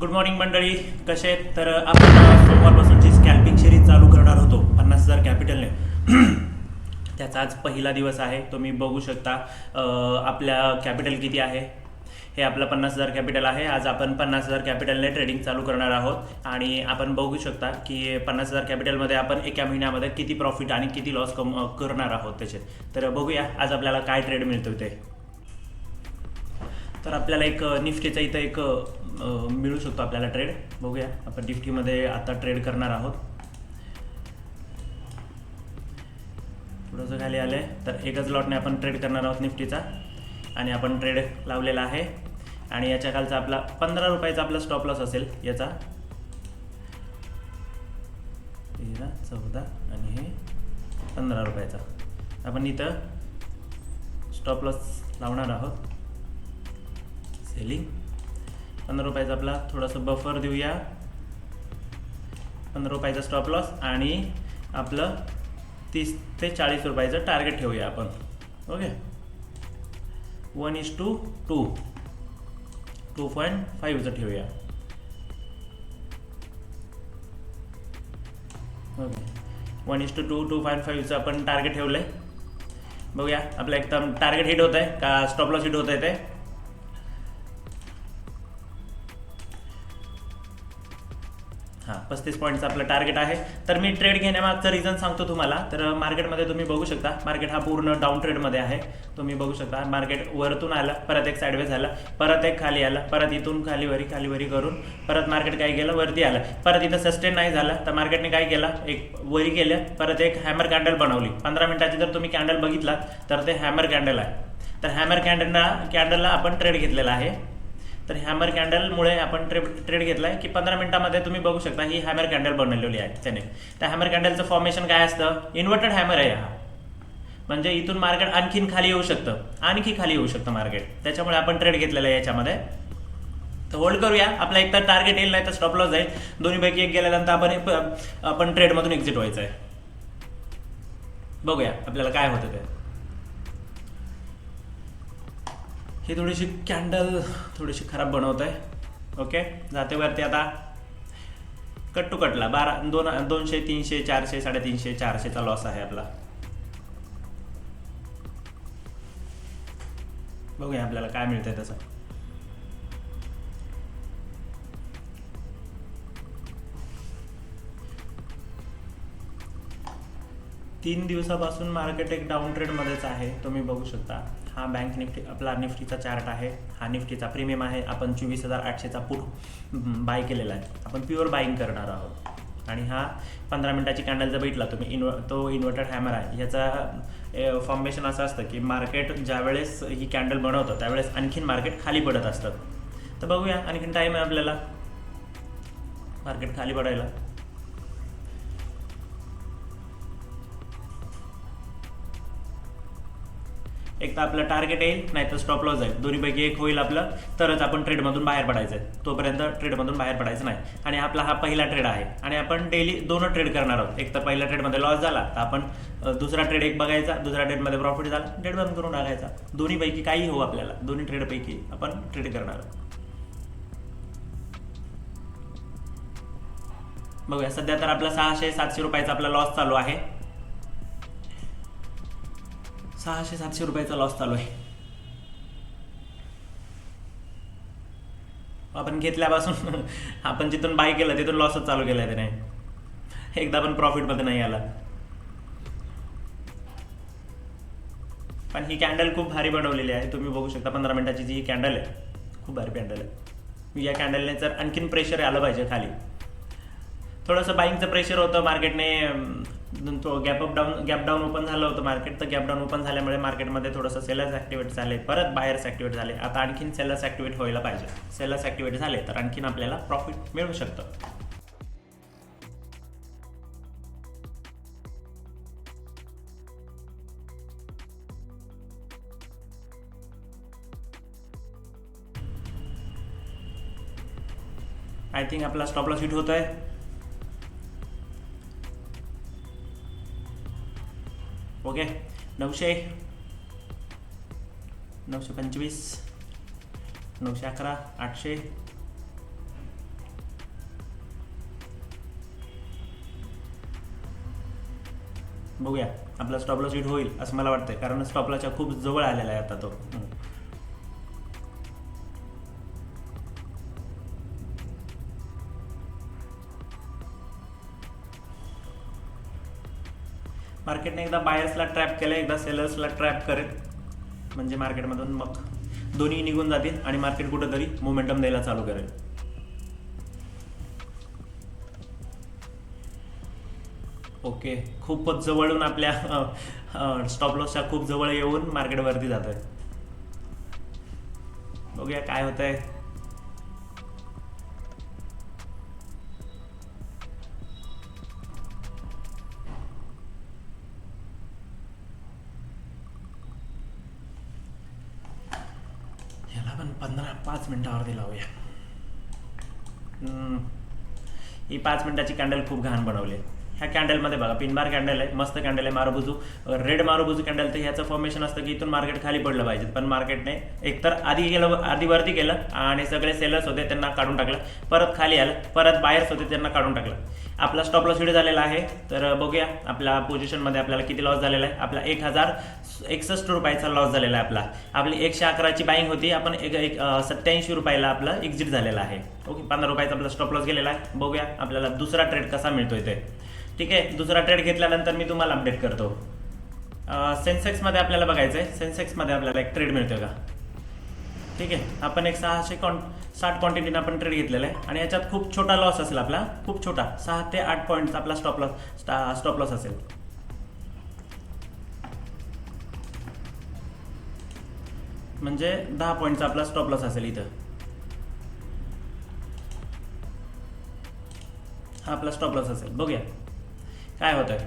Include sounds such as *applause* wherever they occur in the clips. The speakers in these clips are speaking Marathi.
गुड मॉर्निंग मंडळी. कसे आहेत? तर आपण सोमवारपासूनची स्कॅल्पिंग सिरीज चालू करणार होतो पन्नास हजार कॅपिटलने *clears throat* त्याचा आज पहिला दिवस आहे. तुम्ही बघू शकता. आपल्या कॅपिटल किती आहे? हे आपलं पन्नास हजार कॅपिटल आहे. आज आपण पन्नास हजार कॅपिटलने ट्रेडिंग चालू करणार आहोत. आणि आपण बघू शकता की पन्नास हजार कॅपिटलमध्ये आपण एका महिन्यामध्ये किती प्रॉफिट आणि किती लॉस कम करणार आहोत त्याचे तर बघूया आज आपल्याला काय ट्रेड मिळतो ते. तर आपल्याला एक निफ्टीचा इथं एक मिळू शकतो आपल्याला ट्रेड बघूया. आपण निफ्टीमध्ये आता ट्रेड करणार आहोत. थोडंसं खाली आलं आहे तर एकच लॉटने आपण ट्रेड करणार आहोत निफ्टीचा आणि आपण ट्रेड लावलेला आहे. आणि याच्या खालचा आपला पंधरा रुपयाचा आपला स्टॉप लॉस असेल याचा. तेरा चौदा आणि हे पंधरा रुपयाचा. आपण इथं स्टॉप लॉस लावणार आहोत. सेलिंग पंधरा रुपयाचा आपला थोडंसं बफर देऊया. पंधरा रुपयाचा स्टॉप लॉस आणि आपलं तीस ते चाळीस रुपयाचं टार्गेट ठेवूया आपण. Okay one is two two two point फाईव्हचं ठेवूया. Okay one is two two two point फाईव्हचं आपण टार्गेट ठेवलं आहे बघूया आपलं एकदम टार्गेट हिट होत आहे का स्टॉप लॉस हिट होत आहे ते? हां पस्तीस पॉईंटचं आपलं टार्गेट आहे. तर मी ट्रेड घेण्यामागचं रिझन सांगतो तुम्हाला. तर मार्केटमध्ये तुम्ही बघू शकता मार्केट हा पूर्ण डाऊन ट्रेडमध्ये आहे. तुम्ही बघू शकता मार्केट वरतून आलं परत एक साईडवे झालं परत एक खाली आलं परत इथून खालीवरी खालीवरी करून परत मार्केट काय गेलं वरती आलं. परत इथं सस्टेन नाही झालं तर मार्केटने काय केलं एक वरी केलं परत एक हॅमर कॅन्डल बनवली. पंधरा मिनिटाची जर तुम्ही कॅन्डल बघितलात तर ते हॅमर कॅन्डल आहे. तर हॅमर कॅन्डलला कॅन्डलला आपण ट्रेड घेतलेला आहे. तर हॅमर कॅन्डलमुळे आपण ट्रेड ट्रेड आहे की पंधरा मिनिटामध्ये तुम्ही बघू शकता ही हॅमर कॅन्डल बनवलेली आहे त्याने. त्या हॅमर कॅन्डलचं फॉर्मेशन काय असतं? इन्व्हर्टेड हॅमर आहे हा. म्हणजे इथून मार्केट आणखीन खाली येऊ शकतं. आणखी खाली येऊ शकतं मार्केट त्याच्यामुळे आपण ट्रेड घेतलेला आहे याच्यामध्ये. तर होल्ड करूया. आपला एक तर टार्गेट येईल नाही तर स्टॉप लॉस जाईल दोन्हीपैकी एक गेल्यानंतर आपण आपण ट्रेडमधून एक्झिट व्हायचं आहे बघूया आपल्याला काय होतं ते. ही थोडीशी कॅन्डल थोडीशी खराब बनवत आहे ओके जाते वरती आता कट टू कटला बारा दोन दोनशे तीनशे चारशे साडेतीनशे चारशेचा लॉस आहे आपला. बघूया आपल्याला काय मिळतंय तसं. तीन दिवसापासून मार्केट एक डाऊन ट्रेडमध्येच आहे तुम्ही बघू शकता. हा बँक निफ्टी आपला निफ्टीचा चार्ट आहे. हा निफ्टीचा प्रीमियम आहे. आपण चोवीस हजार आठशेचा पुट बाय केलेला आहे. आपण प्युअर बाईंग करणार आहोत. आणि हा पंधरा मिनटाची कॅन्डल जर भेटला तुम्ही इन्व तो इन्व्हर्टेड हॅमर आहे. याचा फॉर्मेशन असं असतं की मार्केट ज्यावेळेस ही कॅन्डल बनवतं त्यावेळेस आणखीन मार्केट खाली पडत असतं. तर बघूया आणखीन टाईम आहे आपल्याला. मार्केट खाली पडायला. एक तर आपलं टार्गेट येईल नाहीतर स्टॉप लॉस जाईल दोन्हीपैकी एक होईल आपलं तरच आपण ट्रेडमधून बाहेर पडायचं आहे. तोपर्यंत ट्रेडमधून बाहेर पडायचं नाही. आणि आपला हा पहिला ट्रेड आहे. आणि आपण डेली दोन ट्रेड करणार आहोत. एक तर पहिल्या ट्रेडमध्ये लॉस झाला तर आपण दुसरा ट्रेड एक बघायचा दुसऱ्या ट्रेडमध्ये प्रॉफिट झाला ट्रेड बंद करून टाकायचा. दोन्हीपैकी काही हो आपल्याला. दोन्ही ट्रेडपैकी आपण ट्रेड करणार आहोत. बघूया सध्या तर आपला सहाशे सातशे रुपयाचा आपला लॉस चालू आहे. सहाशे सातशे रुपयाचा लॉस चालू आहे. आपण घेतल्यापासून *laughs* आपण जिथून बाय केलं तिथून लॉसच चालू केला आहे त्याने. एकदा पण प्रॉफिटमध्ये नाही आला. पण ही कॅन्डल खूप भारी बनवलेली आहे. तुम्ही बघू शकता पंधरा मिनिटाची जी ही कॅन्डल आहे खूप भारी कॅन्डल आहे. या कॅन्डलने जर आणखीन प्रेशर आलं पाहिजे खाली. थोडंसं बाईंगचं प्रेशर होतं मार्केटने तो gap up down gap down open झालं होतं मार्केट तर गॅप डाऊन ओपन झाल्यामुळे मार्केटमध्ये थोडंसं सेलर्स ॲक्टिवेट झाले. परत बायर्स ॲक्टिवेट झाले. आता आणखीन सेलर्स ॲक्टिवेट व्हायला पाहिजे. सेलर्स ॲक्टिवेट झाले तर आणखीन आपल्याला प्रॉफिट मिळू शकतं. आय थिंक आपला स्टॉप लॉस हिट होत आहे नऊशे. नऊशे पंचवीस. नऊशे अकरा आठशे. बघूया. आपला स्टॉपलॉस हिट होईल असं मला वाटतंय. कारण स्टॉपलॉसच्या खूप जवळ आलेला आहे आता तो. मार्केटने एकदा बायर्सला ट्रॅप केलं एकदा सेलर्सला ट्रॅप करेल म्हणजे मार्केटमधून मग दोन्ही निघून जातील आणि मार्केट कुठंतरी मोमेंटम द्यायला चालू करेल. ओके खूपच जवळून आपल्या स्टॉप लॉसच्या खूप जवळ येऊन मार्केटवरती जात आहे बघूया काय होत आहे ही पाच मिनिटाची कॅन्डल खूप घाण बनवली आहे. ह्या कॅन्डलमध्ये बघा पिनबार कॅन्डल आहे मस्त कॅन्डल आहे मारबुजू रेड मारुबुजू कॅन्डल तर ह्याचं फॉर्मेशन असतं की इथून मार्केट खाली पडलं पाहिजे पण मार्केटने एकतर आधी गेलं आधी वरती गेलं आणि सगळे सेलर्स होते त्यांना काढून टाकलं. परत खाली आलं परत बायर्स होते त्यांना काढून टाकलं. आपला स्टॉप लॉस व्हिडिओ झालेला आहे तर बघूया आपल्या पोझिशनमध्ये आपल्याला किती लॉस झालेला आहे. आपला एक हजार एकसष्ट रुपयाचा लॉस झालेला आहे आपला. आपली एकशे अकराची बाईंग होती. आपण एक एक सत्याऐंशी रुपयाला आपला एक्झिट झालेला आहे. ओके पंधरा रुपयाचा आपला स्टॉप लॉस गेलेला आहे. बघूया आपल्याला दुसरा ट्रेड कसा मिळतोय ते. ठीक आहे दुसरा ट्रेड घेतल्यानंतर मी तुम्हाला अपडेट करतो. सेन्सेक्समध्ये आपल्याला बघायचं आहे सेन्सेक्समध्ये आपल्याला एक ट्रेड मिळतोय का? ठीक आहे आपण एक सहाशे कॉन साठ क्वांटिटीनं आपण ट्रेड घेतलेला आहे. आणि याच्यात खूप छोटा लॉस असेल आपला. खूप छोटा सहा ते आठ पॉईंटचा आपला स्टॉप लॉस स्टॉप लॉस असेल. म्हणजे दहा पॉईंटचा आपला स्टॉप लॉस असेल इथं. हा आपला स्टॉप लॉस असेल. बघूया. काय होत आहे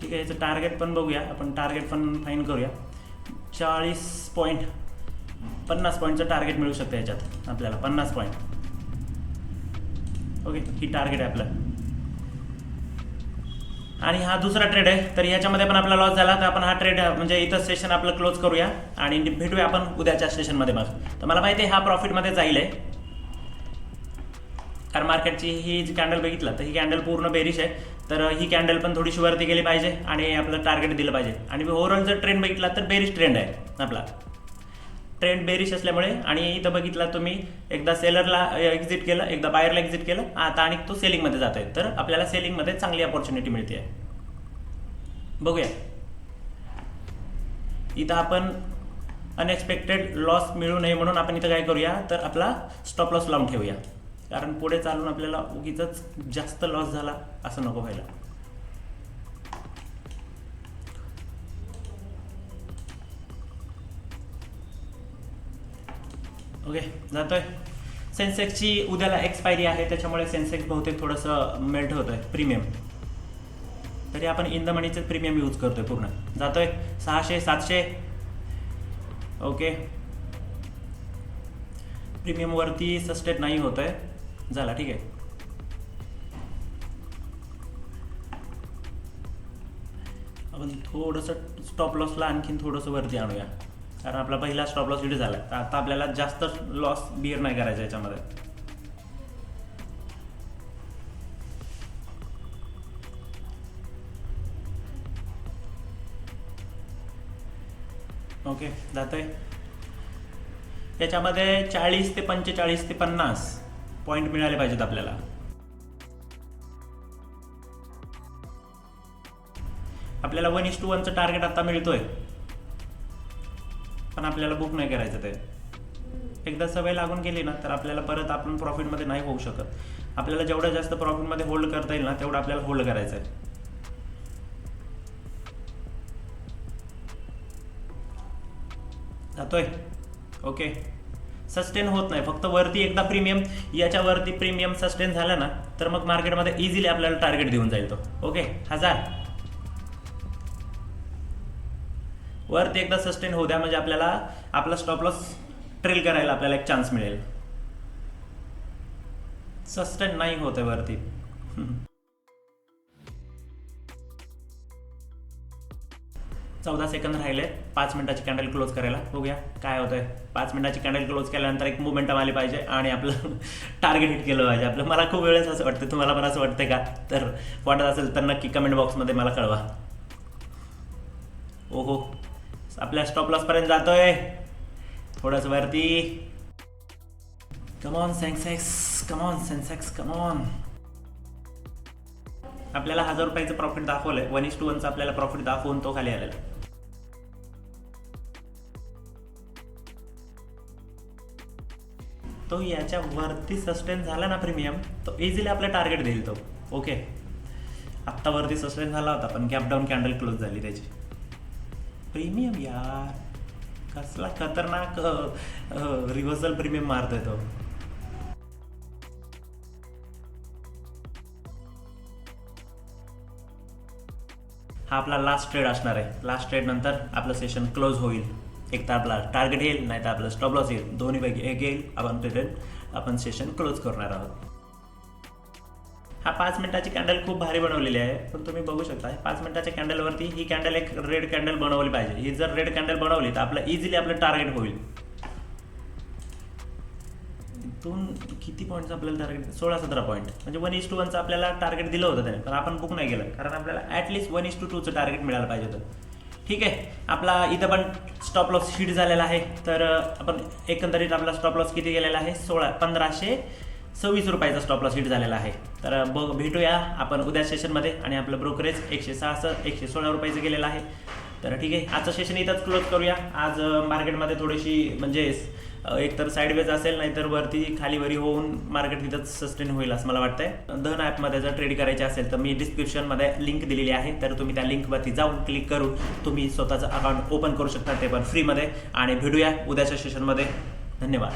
ठीक आहे याचं टार्गेट पण बघूया. आपण टार्गेट पण फाईन करूया. चाळीस पॉईंट पन्नास पॉईंटचं टार्गेट मिळू शकतं याच्यात आपल्याला. पन्नास पॉईंट ओके ही टार्गेट आहे आपलं. आणि हा दुसरा ट्रेड आहे. तर याच्यामध्ये पण आपला लॉस झाला. तर आपण हा ट्रेड म्हणजे इथं सेशन आपलं क्लोज करूया. आणि भेटूया आपण उद्याच्या सेशनमध्ये मग. तर मला माहिती आहे हा प्रॉफिटमध्ये जाईल आहे. कारण मार्केटची ही जी कॅन्डल बघितलं तर ही कॅन्डल पूर्ण बेरिश आहे. तर ही कॅन्डल पण थोडीशी वरती गेली पाहिजे आणि आपलं टार्गेट दिलं पाहिजे. आणि ओव्हरऑल जर ट्रेंड बघितला तर बेरिश ट्रेंड आहे आपला. ट्रेंड बेरिश असल्यामुळे आणि इथं बघितला तुम्ही एकदा सेलरला एक्झिट केलं एकदा बायरला एक्झिट केलं आता आणि तो सेलिंगमध्ये जात आहे तर आपल्याला सेलिंगमध्ये चांगली अपॉर्च्युनिटी मिळते बघूया. इथं आपण अनएक्सपेक्टेड लॉस मिळू नये म्हणून आपण इथं काय करूया तर आपला स्टॉप लॉस लावून ठेवूया. कारण पुढे चालून आपल्याला उगीच जास्त लॉस झाला असं नको व्हायला. ओके जातोय. सेन्सेक्सची उद्याला एक्सपायरी आहे त्याच्यामुळे सेन्सेक्स बहुतेक थोडंसं मेल्ट होतोय. प्रीमियम तरी आपण इन द मनीचे प्रीमियम यूज करतोय पूर्ण. जातोय. सहाशे सातशे. ओके प्रीमियम वरती सस्टेट नाही होत आहे झाला ठीक आहे. आपण थोडंसं स्टॉप लॉसला आणखीन थोडंसं वरती आणूया. कारण आपला पहिला स्टॉप लॉस इथे झाला. तर आता आपल्याला जास्त लॉस बिअर नाही करायचा याच्यामध्ये. ओके जातोय. याच्यामध्ये चाळीस ते पंचेचाळीस ते पन्नास पॉईंट मिळाले पाहिजेत आपल्याला. आपल्याला वन इस टू वनचं टार्गेट आता मिळतोय. पण आपल्याला बुक नाही करायचं ते. एकदा सवय लागून गेली ना तर आपल्याला परत आपण प्रॉफिटमध्ये नाही होऊ शकत. आपल्याला जेवढं जास्त प्रॉफिटमध्ये होल्ड करता येईल ना तेवढं आपल्याला होल्ड करायचं आहे. जातोय? ओके सस्टेन होत नाही. फक्त वरती एकदा प्रीमियम याच्यावरती प्रीमियम सस्टेन झालं ना तर मग मार्केटमध्ये इझिली आपल्याला टार्गेट देऊन जाईल तो. ओके हजार. वरती एकदा सस्टेन होऊ द्या म्हणजे आपल्याला आपला स्टॉप लॉस ट्रेल करायला आपल्याला एक चान्स मिळेल. सस्टेन नाही होत आहे वरती. *laughs* चौदा सेकंद राहिले. पाच मिनिटाची कॅन्डल क्लोज करायला. बघूया काय होतंय. पाच मिनिटाची कॅन्डल क्लोज केल्यानंतर एक मोमेंटम आली पाहिजे आणि आपलं *laughs* टार्गेट हिट केलं पाहिजे. आपलं मला खूप वेळेस असं वाटतं. तुम्हाला पण असं वाटतं का? तर वाटत असेल तर नक्की कमेंट बॉक्समध्ये मला कळवा. ओहो. आपल्या स्टॉप लॉसपर्यंत जातोय. थोडंच वरती. Come on Sensex come on Sensex come on आपल्याला हजार रुपयाचं प्रॉफिट दाखवलंय. वन इस टू वनचा आपल्याला प्रॉफिट दाखवून तो खाली आलेला. तो याच्या वरती सस्टेन झाला ना प्रीमियम तो इझिली आपला टार्गेट देईल तो. ओके आत्ता वरती सस्टेन झाला होता पण गॅप डाऊन कॅन्डल क्लोज झाली त्याची. प्रीमियम यार. कसला खतरनाक रिव्हर्सल प्रीमियम मारतोय तो. हा आपला लास्ट ट्रेड असणार आहे. लास्ट ट्रेड नंतर आपलं सेशन क्लोज होईल. एक तर आपला टार्गेट येईल नाही तर आपलं स्टॉप लॉस येईल. दोन्हीपैकी एक येईल. आपण ट्रेड आपण सेशन क्लोज करणार आहोत. हा पाच मिनिटाची कॅन्डल खूप भारी बनवलेली आहे. पण तुम्ही बघू शकता पाच मिनिटाच्या कॅन्डलवरती ही कॅन्डल एक रेड कॅन्डल बनवली पाहिजे. ही जर रेड कॅन्डल बनवली तर आपलं इझिली आपलं टार्गेट होईल. इथून किती पॉईंटचं आपल्याला टार्गेट सोळा सतरा पॉईंट म्हणजे वन इस टू वनचं आपल्याला टार्गेट दिलं होतं त्याने. पण आपण बुक नाही केलं. कारण आपल्याला at least one is two टूचं target मिळालं पाहिजे होतं. ठीक आहे? आपला इथं पण स्टॉप लॉस हिट झालेला आहे. तर आपण एकंदरीत आपला स्टॉप लॉस किती गेलेला आहे? सोळा पंधराशे सव्वीस रुपयाचा स्टॉप लॉस हिट झालेला आहे. तर बघ भेटूया आपण उद्या सेशनमध्ये आणि आपलं ब्रोकरेज एकशे सहासष्ट एकशे सोळा रुपयाचं गेलेलं आहे. तर ठीक आहे. आजचं सेशन इथंच क्लोज करूया. आज मार्केटमध्ये थोडीशी म्हणजे एकतर साईडवेज असेल नाहीतर वरती खाली वरी होऊन मार्केट तिथंच सस्टेन होईल असं मला वाटतंय. धन ॲपमध्ये जर ट्रेड करायचे असेल तर मी डिस्क्रिप्शनमध्ये लिंक दिलेली आहे. तर तुम्ही त्या लिंकवरती जाऊन क्लिक करून तुम्ही स्वतःचं अकाउंट ओपन करू शकता ते पण फ्रीमध्ये आणि भेटूया उद्याच्या सेशनमध्ये धन्यवाद.